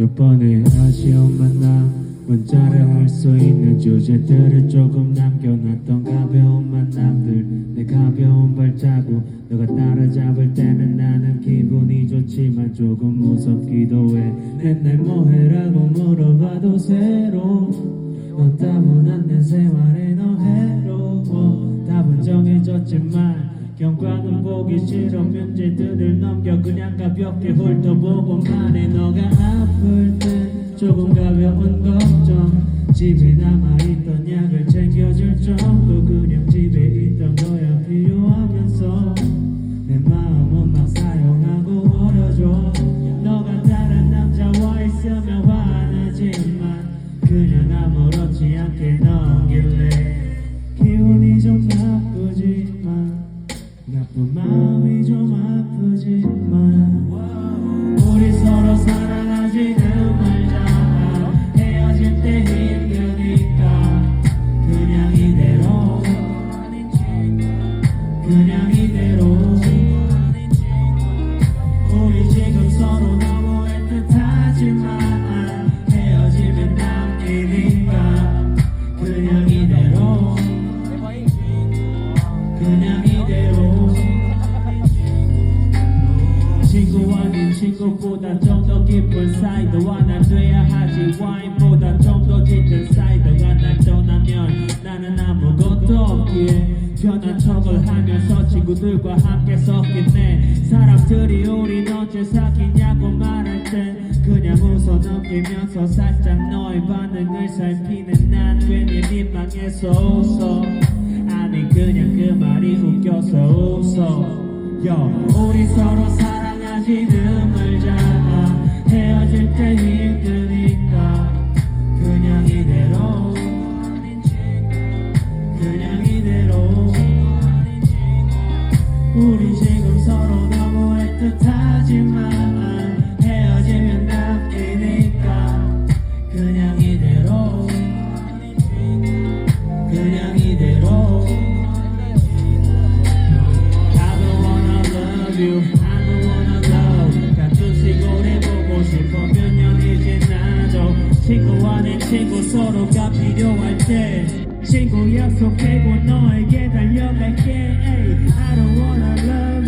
몇 번의 아쉬운 만남 문자를 할 수 있는 주제들을 조금 남겨놨던 가벼운 만남들. 내 가벼운 발자국 너가 따라잡을 때는 나는 기분이 좋지만 조금 무섭기도 해. 맨날 뭐해라고 물어봐도 새로워. 넌 따분한 내 생활에 너 해로워. 답은 정해졌지만 경과는 보기 싫어. 문제들을 넘겨 그냥 가볍게 훑어보고 그냥 이대로 우리 지금 서로 너무 애틋하지만 헤어지면 남기니까 그냥 이대로 그냥 이대로. 친구 아닌 친구보다 좀 더 깊은 사이드와 날 돼야 하지 척을 하면서 친구들과 함께 섞이네. 사람들이 우린 언제 사귀냐고 말할 땐 그냥 웃어 넘기면서 살짝 너의 반응을 살피는 난 괜히 민망해서 웃어. 아니 그냥 그 말이 웃겨서 웃어. 요 우리 서로 사랑하지는 말자 헤어질 때 힘드니까 그냥 이대로 그냥 이대로. 그냥 이대로 I don't wanna love. 같은 시골에 보고 싶어 몇 년이 지나도 친구 아닌 친구 서로가 필요할 때 친구 약속해고 너에게 달려갈게 I don't wanna love